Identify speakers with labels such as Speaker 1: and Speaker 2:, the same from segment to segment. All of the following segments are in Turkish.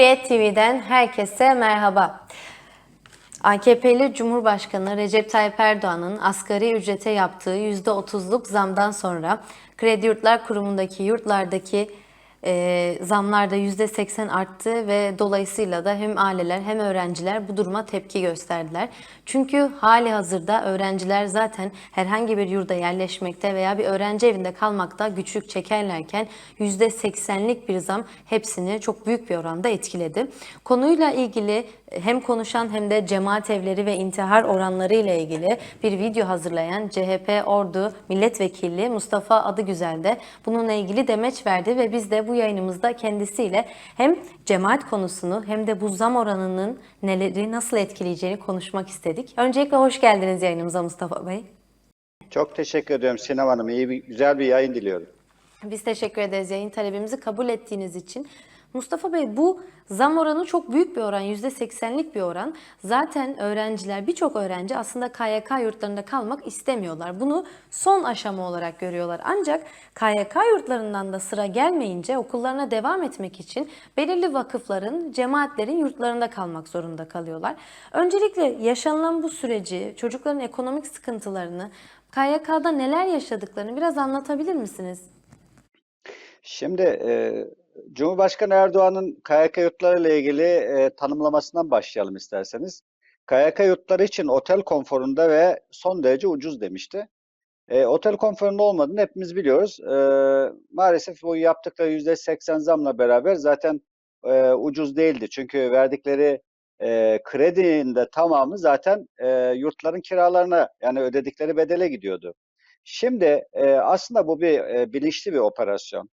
Speaker 1: Cumhuriyet TV'den herkese merhaba. AKP'li Cumhurbaşkanı Recep Tayyip Erdoğan'ın asgari ücrete yaptığı %30'luk zamdan sonra Kredi Yurtlar Kurumu'ndaki yurtlardaki e, zamlar da %80 arttı ve dolayısıyla da hem aileler hem öğrenciler bu duruma tepki gösterdiler. Çünkü hali hazırda öğrenciler zaten herhangi bir yurda yerleşmekte veya bir öğrenci evinde kalmakta güçlük çekerlerken %80'lik bir zam hepsini çok büyük bir oranda etkiledi. Konuyla ilgili hem konuşan hem de cemaat evleri ve intihar oranları ile ilgili bir video hazırlayan CHP Ordu Milletvekili Mustafa Adıgüzel de bununla ilgili demeç verdi ve biz de bu yayınımızda kendisiyle hem cemaat konusunu hem de bu zam oranının neleri nasıl etkileyeceğini konuşmak istedik. Öncelikle hoş geldiniz yayınımıza Mustafa Bey.
Speaker 2: Çok teşekkür ediyorum Sinem Hanım. İyi bir, güzel bir yayın diliyorum.
Speaker 1: Biz teşekkür ederiz yayın talebimizi kabul ettiğiniz için. Mustafa Bey bu zam oranı çok büyük bir oran, %80'lik bir oran. Zaten öğrenciler, birçok öğrenci aslında KYK yurtlarında kalmak istemiyorlar. Bunu son aşama olarak görüyorlar. Ancak KYK yurtlarından da sıra gelmeyince okullarına devam etmek için belirli vakıfların, cemaatlerin yurtlarında kalmak zorunda kalıyorlar. Öncelikle yaşanılan bu süreci, çocukların ekonomik sıkıntılarını, KYK'da neler yaşadıklarını biraz anlatabilir misiniz?
Speaker 2: Şimdi e, Cumhurbaşkanı Erdoğan'ın KYK yurtları ile ilgili e, tanımlamasından başlayalım isterseniz. KYK yurtları için otel konforunda ve son derece ucuz demişti. E, otel konforunda olmadığını hepimiz biliyoruz. E, maalesef bu yaptıkları %80 zamla beraber zaten e, ucuz değildi. Çünkü verdikleri e, kredinin de tamamı zaten e, yurtların kiralarına yani ödedikleri bedele gidiyordu. Şimdi e, aslında bu bir e, bilinçli bir operasyon.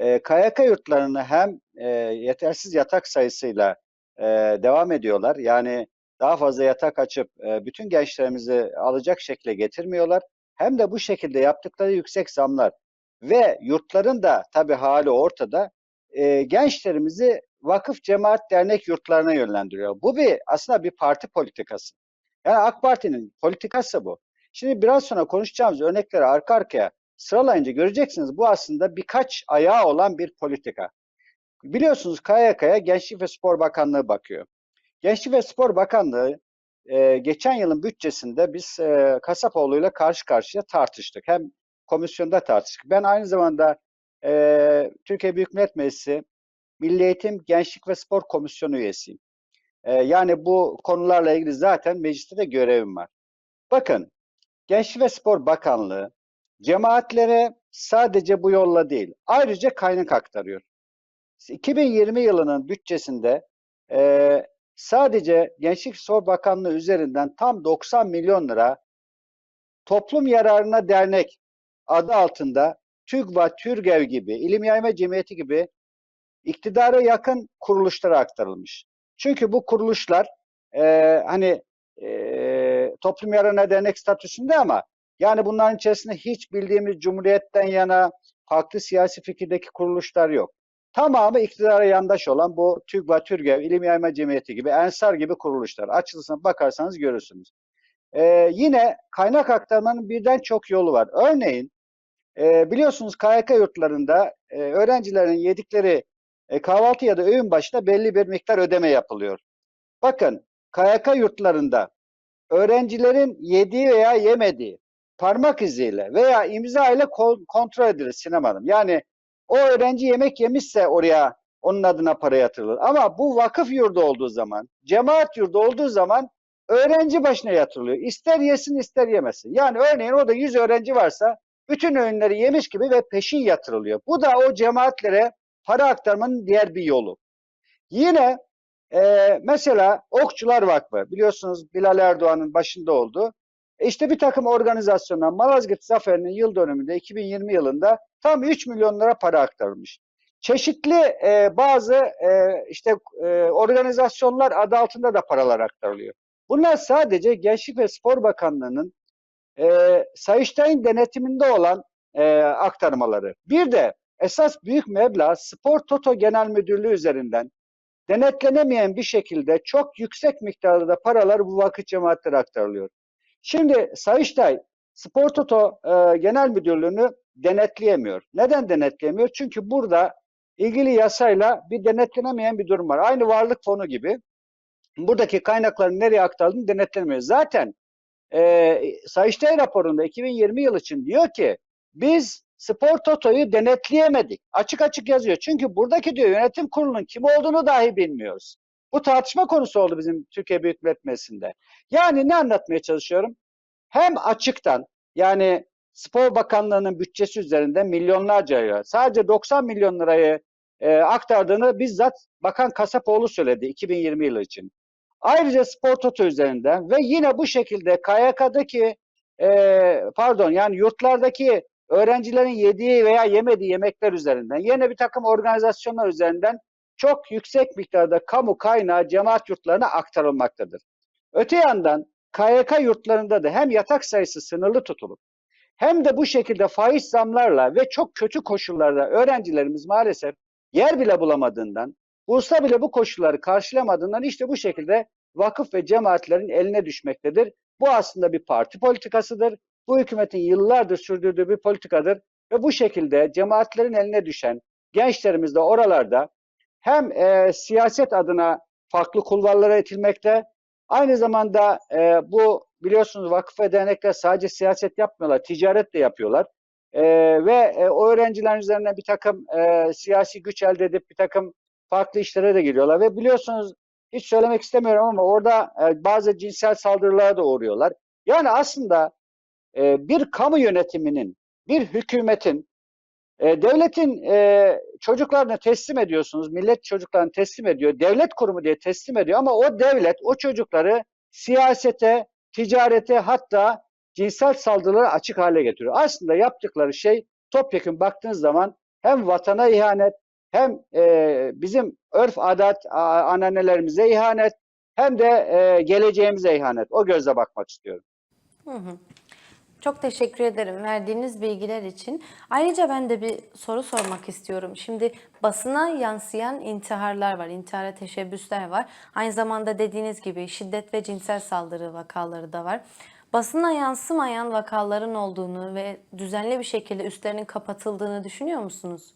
Speaker 2: E, KYK yurtlarını hem e, yetersiz yatak sayısıyla e, devam ediyorlar. Yani daha fazla yatak açıp e, bütün gençlerimizi alacak şekilde getirmiyorlar. Hem de bu şekilde yaptıkları yüksek zamlar ve yurtların da tabii hali ortada e, gençlerimizi vakıf, cemaat, dernek yurtlarına yönlendiriyor. Bu bir aslında bir parti politikası. Yani AK Parti'nin politikası bu. Şimdi biraz sonra konuşacağımız örnekleri arka arkaya sıralayınca göreceksiniz bu aslında birkaç ayağı olan bir politika. Biliyorsunuz KYK'ya Gençlik ve Spor Bakanlığı bakıyor. Gençlik ve Spor Bakanlığı e, geçen yılın bütçesinde biz e, Kasapoğlu'yla karşı karşıya tartıştık. Hem komisyonda tartıştık. Ben aynı zamanda e, Türkiye Büyük Millet Meclisi Milli Eğitim, Gençlik ve Spor Komisyonu üyesiyim. E, yani bu konularla ilgili zaten mecliste de görevim var. Bakın, Gençlik ve Spor Bakanlığı cemaatlere sadece bu yolla değil, ayrıca kaynak aktarıyor. 2020 yılının bütçesinde e, sadece Gençlik Spor Bakanlığı üzerinden tam 90 milyon lira toplum yararına dernek adı altında TÜGVA, TÜRGEV gibi, İlim Yayma Cemiyeti gibi iktidara yakın kuruluşlara aktarılmış. Çünkü bu kuruluşlar e, hani e, toplum yararına dernek statüsünde ama yani bunların içerisinde hiç bildiğimiz Cumhuriyet'ten yana farklı siyasi fikirdeki kuruluşlar yok. Tamamı iktidara yandaş olan bu TÜGVA, TÜRGEV, İlim Yayma Cemiyeti gibi, Ensar gibi kuruluşlar. Açılısına bakarsanız görürsünüz. Ee, yine kaynak aktarmanın birden çok yolu var. Örneğin e, biliyorsunuz KYK yurtlarında e, öğrencilerin yedikleri e, kahvaltı ya da öğün başına belli bir miktar ödeme yapılıyor. Bakın KYK yurtlarında öğrencilerin yediği veya yemediği parmak iziyle veya imza ile kontrol edilir Sinem Hanım. Yani o öğrenci yemek yemişse oraya onun adına para yatırılır. Ama bu vakıf yurdu olduğu zaman, cemaat yurdu olduğu zaman öğrenci başına yatırılıyor. İster yesin ister yemesin. Yani örneğin orada 100 öğrenci varsa bütün öğünleri yemiş gibi ve peşin yatırılıyor. Bu da o cemaatlere para aktarmanın diğer bir yolu. Yine e, mesela Okçular Vakfı biliyorsunuz Bilal Erdoğan'ın başında oldu. İşte bir takım organizasyonlar Malazgirt Zaferi'nin yıl dönümünde 2020 yılında tam 3 milyon lira para aktarılmış. Çeşitli e, bazı e, işte e, organizasyonlar adı altında da paralar aktarılıyor. Bunlar sadece Gençlik ve Spor Bakanlığı'nın e, Sayıştay'ın denetiminde olan e, aktarmaları. Bir de esas büyük meblağ Spor Toto Genel Müdürlüğü üzerinden denetlenemeyen bir şekilde çok yüksek miktarda paralar bu vakıf cemaatlere aktarılıyor. Şimdi Sayıştay Spor Toto e, Genel Müdürlüğü'nü denetleyemiyor. Neden denetleyemiyor? Çünkü burada ilgili yasayla bir denetlenemeyen bir durum var. Aynı varlık fonu gibi. Buradaki kaynakların nereye aktardığını denetlenemiyor. Zaten e, Sayıştay raporunda 2020 yıl için diyor ki biz Spor Toto'yu denetleyemedik. Açık açık yazıyor. Çünkü buradaki diyor yönetim kurulunun kim olduğunu dahi bilmiyoruz. Bu tartışma konusu oldu bizim Türkiye Büyük Millet Meclisi'nde. Yani ne anlatmaya çalışıyorum? Hem açıktan yani Spor Bakanlığı'nın bütçesi üzerinde milyonlarca lira, sadece 90 milyon lirayı e, aktardığını bizzat Bakan Kasapoğlu söyledi 2020 yılı için. Ayrıca Spor Toto üzerinden ve yine bu şekilde KYK'daki e, pardon yani yurtlardaki öğrencilerin yediği veya yemediği yemekler üzerinden yine bir takım organizasyonlar üzerinden çok yüksek miktarda kamu kaynağı cemaat yurtlarına aktarılmaktadır. Öte yandan KYK yurtlarında da hem yatak sayısı sınırlı tutulup hem de bu şekilde faiz zamlarla ve çok kötü koşullarda öğrencilerimiz maalesef yer bile bulamadığından, Bursa bile bu koşulları karşılamadığından işte bu şekilde vakıf ve cemaatlerin eline düşmektedir. Bu aslında bir parti politikasıdır. Bu hükümetin yıllardır sürdürdüğü bir politikadır ve bu şekilde cemaatlerin eline düşen gençlerimiz de oralarda hem e, siyaset adına farklı kulvarlara itilmekte, aynı zamanda e, bu biliyorsunuz vakıf ve dernekler sadece siyaset yapmıyorlar, ticaret de yapıyorlar. E, ve e, o öğrencilerin üzerine bir takım e, siyasi güç elde edip bir takım farklı işlere de giriyorlar. Ve biliyorsunuz hiç söylemek istemiyorum ama orada e, bazı cinsel saldırılara da uğruyorlar. Yani aslında e, bir kamu yönetiminin, bir hükümetin, e, devletin e, çocuklarını teslim ediyorsunuz, millet çocuklarını teslim ediyor, devlet kurumu diye teslim ediyor ama o devlet o çocukları siyasete, ticarete hatta cinsel saldırılara açık hale getiriyor. Aslında yaptıkları şey topyekun baktığınız zaman hem vatana ihanet, hem e, bizim örf adet a- ananelerimize ihanet, hem de e, geleceğimize ihanet. O gözle bakmak istiyorum.
Speaker 1: Hı hı. Çok teşekkür ederim verdiğiniz bilgiler için. Ayrıca ben de bir soru sormak istiyorum. Şimdi basına yansıyan intiharlar var, intihara teşebbüsler var. Aynı zamanda dediğiniz gibi şiddet ve cinsel saldırı vakaları da var. Basına yansımayan vakaların olduğunu ve düzenli bir şekilde üstlerinin kapatıldığını düşünüyor musunuz?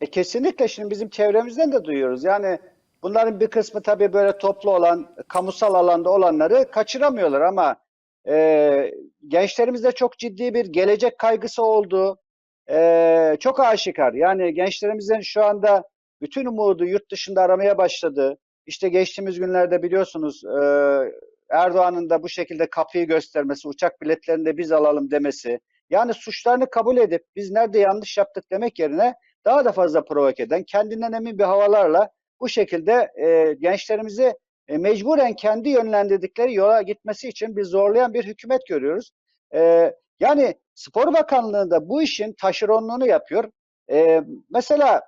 Speaker 2: E kesinlikle şimdi bizim çevremizden de duyuyoruz. Yani bunların bir kısmı tabii böyle toplu olan, kamusal alanda olanları kaçıramıyorlar ama e, gençlerimizde çok ciddi bir gelecek kaygısı olduğu e, çok aşikar. Yani gençlerimizin şu anda bütün umudu yurt dışında aramaya başladı. İşte geçtiğimiz günlerde biliyorsunuz e, Erdoğan'ın da bu şekilde kapıyı göstermesi, uçak biletlerini de biz alalım demesi. Yani suçlarını kabul edip biz nerede yanlış yaptık demek yerine daha da fazla provoke eden, kendinden emin bir havalarla bu şekilde e, gençlerimizi e, mecburen kendi yönlendirdikleri yola gitmesi için bir zorlayan bir hükümet görüyoruz. E, yani Spor Bakanlığı da bu işin taşeronluğunu yapıyor. E, mesela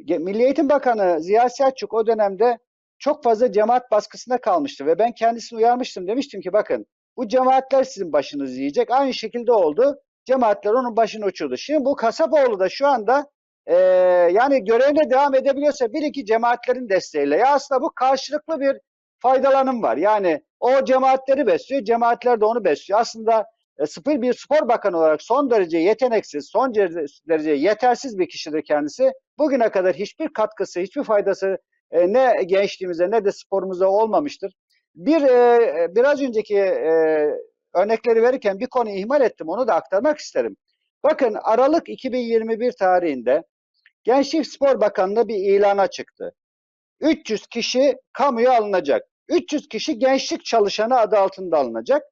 Speaker 2: Milli Eğitim Bakanı Ziya Selçuk o dönemde çok fazla cemaat baskısında kalmıştı ve ben kendisini uyarmıştım. Demiştim ki bakın bu cemaatler sizin başınızı yiyecek. Aynı şekilde oldu. Cemaatler onun başını uçurdu. Şimdi bu Kasapoğlu da şu anda e, yani görevine devam edebiliyorsa bir iki cemaatlerin desteğiyle. Ya aslında bu karşılıklı bir faydalanım var. Yani o cemaatleri besliyor, cemaatler de onu besliyor. Aslında e, bir spor bakanı olarak son derece yeteneksiz, son derece yetersiz bir kişidir kendisi. Bugüne kadar hiçbir katkısı, hiçbir faydası e, ne gençliğimize ne de sporumuza olmamıştır. Bir e, biraz önceki e, örnekleri verirken bir konuyu ihmal ettim. Onu da aktarmak isterim. Bakın Aralık 2021 tarihinde Gençlik Spor Bakanlığı bir ilana çıktı. 300 kişi kamuya alınacak. 300 kişi gençlik çalışanı adı altında alınacak.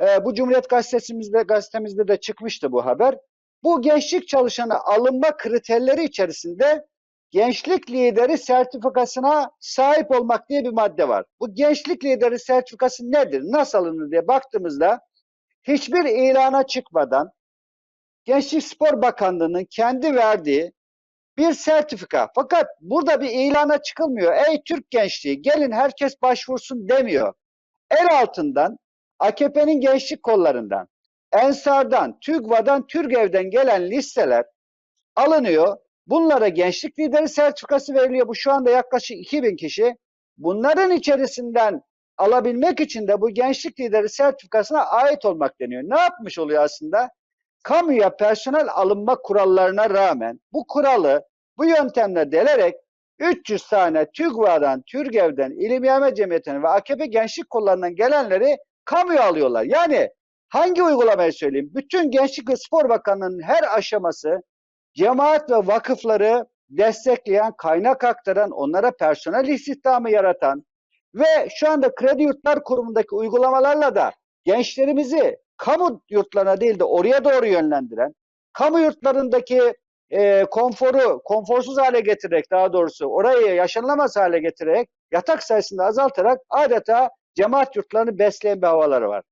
Speaker 2: Ee, bu Cumhuriyet Gazetemizde, gazetemizde de çıkmıştı bu haber. Bu gençlik çalışanı alınma kriterleri içerisinde gençlik lideri sertifikasına sahip olmak diye bir madde var. Bu gençlik lideri sertifikası nedir? Nasıl alınır diye baktığımızda hiçbir ilana çıkmadan Gençlik Spor Bakanlığı'nın kendi verdiği bir sertifika. Fakat burada bir ilana çıkılmıyor. Ey Türk gençliği gelin herkes başvursun demiyor. El altından AKP'nin gençlik kollarından, Ensar'dan, TÜGVA'dan, TÜRGEV'den gelen listeler alınıyor. Bunlara gençlik lideri sertifikası veriliyor. Bu şu anda yaklaşık 2000 kişi. Bunların içerisinden alabilmek için de bu gençlik lideri sertifikasına ait olmak deniyor. Ne yapmış oluyor aslında? Kamuya personel alınma kurallarına rağmen bu kuralı Bu yöntemle delerek 300 tane TÜGVA'dan, TÜRGEV'den, İlim Yayma Cemiyeti'nin ve AKP Gençlik Kolları'ndan gelenleri kamuya alıyorlar. Yani hangi uygulamayı söyleyeyim? Bütün Gençlik ve Spor Bakanlığı'nın her aşaması cemaat ve vakıfları destekleyen, kaynak aktaran, onlara personel istihdamı yaratan ve şu anda Kredi Yurtlar Kurumu'ndaki uygulamalarla da gençlerimizi kamu yurtlarına değil de oraya doğru yönlendiren, kamu yurtlarındaki e, konforu konforsuz hale getirerek daha doğrusu orayı yaşanılamaz hale getirerek yatak sayısını azaltarak adeta cemaat yurtlarını besleyen bir havaları var.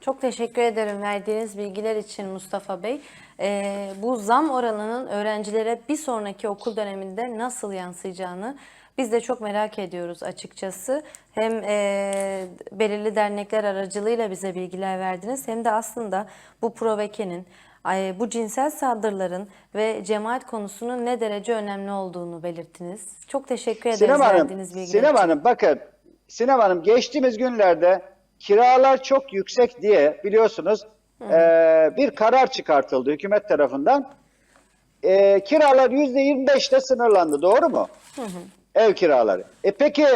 Speaker 1: Çok teşekkür ederim verdiğiniz bilgiler için Mustafa Bey. Ee, bu zam oranının öğrencilere bir sonraki okul döneminde nasıl yansıyacağını biz de çok merak ediyoruz açıkçası. Hem e, belirli dernekler aracılığıyla bize bilgiler verdiniz hem de aslında bu provokenin, ay, bu cinsel saldırıların ve cemaat konusunun ne derece önemli olduğunu belirttiniz. Çok teşekkür ederiz
Speaker 2: Sinem
Speaker 1: verdiğiniz bilgiler
Speaker 2: Sinem
Speaker 1: için.
Speaker 2: Hanım bakın Sinem Hanım geçtiğimiz günlerde kiralar çok yüksek diye biliyorsunuz eee, bir karar çıkartıldı hükümet tarafından. Eee, kiralar %25'te sınırlandı doğru mu? Ev kiraları. E peki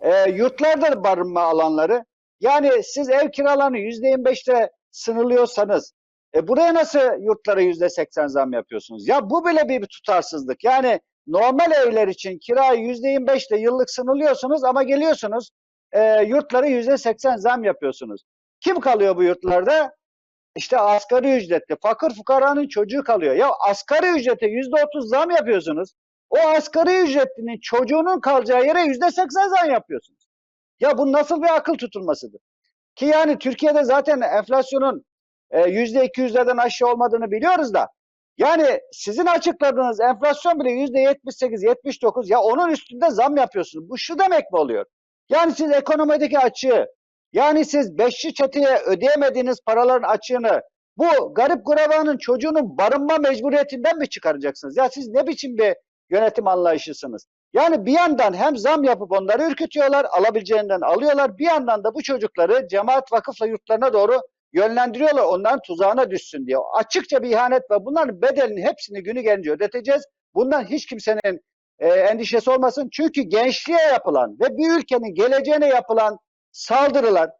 Speaker 2: e, yurtlarda barınma alanları yani siz ev kiralarını %25'te sınırlıyorsanız e, buraya nasıl yurtlara %80 zam yapıyorsunuz? Ya bu bile bir tutarsızlık. Yani normal evler için kirayı %25'te yıllık sınırlıyorsunuz ama geliyorsunuz e, yurtlara %80 zam yapıyorsunuz. Kim kalıyor bu yurtlarda? İşte asgari ücretli, fakir fukaranın çocuğu kalıyor. Ya asgari ücrete %30 zam yapıyorsunuz. O asgari ücretlinin çocuğunun kalacağı yere %80 zam yapıyorsunuz. Ya bu nasıl bir akıl tutulmasıdır? Ki yani Türkiye'de zaten enflasyonun e, %200'lerden aşağı olmadığını biliyoruz da yani sizin açıkladığınız enflasyon bile %78, 79 ya onun üstünde zam yapıyorsunuz. Bu şu demek mi oluyor? Yani siz ekonomideki açığı yani siz beşli çeteye ödeyemediğiniz paraların açığını bu garip gurabanın çocuğunun barınma mecburiyetinden mi çıkaracaksınız? Ya siz ne biçim bir yönetim anlayışısınız? Yani bir yandan hem zam yapıp onları ürkütüyorlar, alabileceğinden alıyorlar. Bir yandan da bu çocukları cemaat vakıfla yurtlarına doğru yönlendiriyorlar. Onların tuzağına düşsün diye. Açıkça bir ihanet var. Bunların bedelini hepsini günü gelince ödeteceğiz. Bundan hiç kimsenin e, endişesi olmasın. Çünkü gençliğe yapılan ve bir ülkenin geleceğine yapılan saldırılar,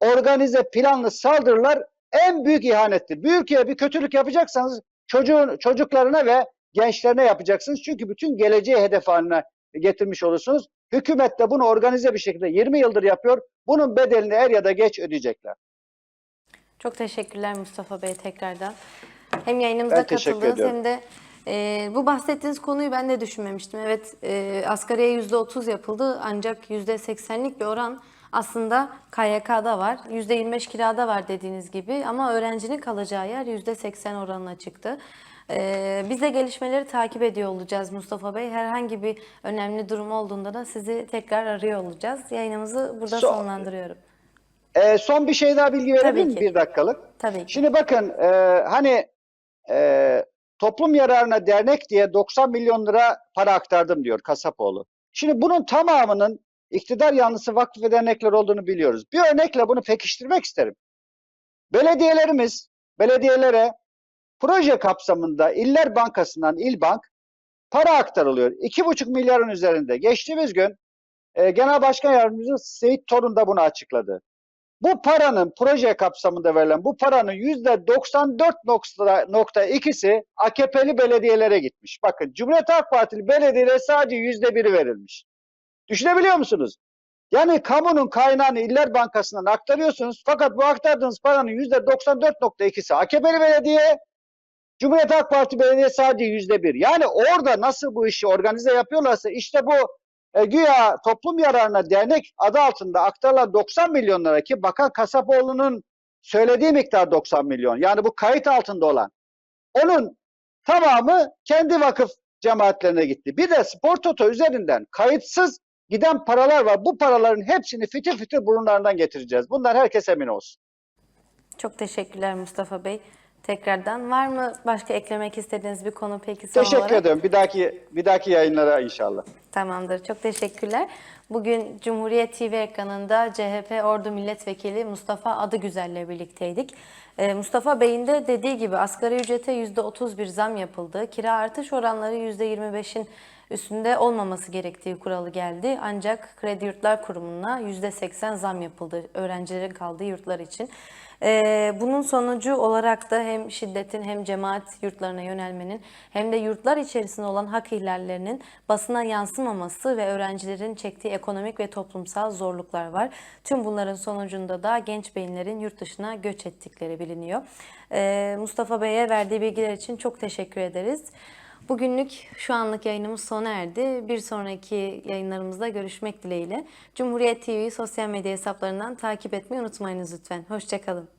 Speaker 2: organize planlı saldırılar en büyük ihanettir. Bir ülkeye bir kötülük yapacaksanız çocuğun çocuklarına ve gençlerine yapacaksınız. Çünkü bütün geleceği hedef haline getirmiş olursunuz. Hükümet de bunu organize bir şekilde 20 yıldır yapıyor. Bunun bedelini er ya da geç ödeyecekler.
Speaker 1: Çok teşekkürler Mustafa Bey tekrardan. Hem yayınımıza
Speaker 2: Ben
Speaker 1: katıldınız hem de e, bu bahsettiğiniz konuyu ben de düşünmemiştim. Evet e, asgariye %30 yapıldı ancak %80'lik bir oran aslında KYK'da var. %25 kirada var dediğiniz gibi ama öğrencinin kalacağı yer %80 oranına çıktı. E, biz de gelişmeleri takip ediyor olacağız Mustafa Bey. Herhangi bir önemli durum olduğunda da sizi tekrar arıyor olacağız. Yayınımızı burada
Speaker 2: So-
Speaker 1: sonlandırıyorum.
Speaker 2: Ee, son bir şey daha bilgi verebilir miyim? Bir dakikalık.
Speaker 1: Tabii ki.
Speaker 2: Şimdi bakın e, hani e, toplum yararına dernek diye 90 milyon lira para aktardım diyor Kasapoğlu. Şimdi bunun tamamının iktidar yanlısı vakıf ve dernekler olduğunu biliyoruz. Bir örnekle bunu pekiştirmek isterim. Belediyelerimiz belediyelere proje kapsamında İller Bankası'ndan İlbank para aktarılıyor. 2,5 milyarın üzerinde. Geçtiğimiz gün e, Genel Başkan Yardımcısı Seyit Torun da bunu açıkladı. Bu paranın proje kapsamında verilen bu paranın %94.2'si AKP'li belediyelere gitmiş. Bakın Cumhuriyet Halk Partili belediyelere sadece %1'i verilmiş. Düşünebiliyor musunuz? Yani kamunun kaynağını İller Bankası'ndan aktarıyorsunuz fakat bu aktardığınız paranın %94.2'si AKP'li belediye, Cumhuriyet Halk Parti belediye sadece %1. Yani orada nasıl bu işi organize yapıyorlarsa işte bu e, güya toplum yararına dernek adı altında aktarılan 90 milyon lira ki Bakan Kasapoğlu'nun söylediği miktar 90 milyon. Yani bu kayıt altında olan. Onun tamamı kendi vakıf cemaatlerine gitti. Bir de spor toto üzerinden kayıtsız giden paralar var. Bu paraların hepsini fitil fitil burunlarından getireceğiz. Bunlar herkes emin olsun.
Speaker 1: Çok teşekkürler Mustafa Bey. Tekrardan. Var mı başka eklemek istediğiniz bir konu peki son
Speaker 2: Teşekkür
Speaker 1: olarak?
Speaker 2: ederim. Bir dahaki bir dahaki yayınlara inşallah.
Speaker 1: Tamamdır. Çok teşekkürler. Bugün Cumhuriyet TV ekranında CHP Ordu Milletvekili Mustafa Adıgüzel'le birlikteydik. Ee, Mustafa Bey'in de dediği gibi asgari ücrete %30 bir zam yapıldı. Kira artış oranları %25'in üstünde olmaması gerektiği kuralı geldi. Ancak Kredi Yurtlar Kurumu'na %80 zam yapıldı öğrencilerin kaldığı yurtlar için. Ee, bunun sonucu olarak da hem şiddetin hem cemaat yurtlarına yönelmenin hem de yurtlar içerisinde olan hak ihlallerinin basına yansımaması ve öğrencilerin çektiği ekonomik ve toplumsal zorluklar var. Tüm bunların sonucunda da genç beyinlerin yurt dışına göç ettikleri biliniyor. Ee, Mustafa Bey'e verdiği bilgiler için çok teşekkür ederiz. Bugünlük şu anlık yayınımız sona erdi. Bir sonraki yayınlarımızda görüşmek dileğiyle. Cumhuriyet TV'yi sosyal medya hesaplarından takip etmeyi unutmayınız lütfen. Hoşçakalın.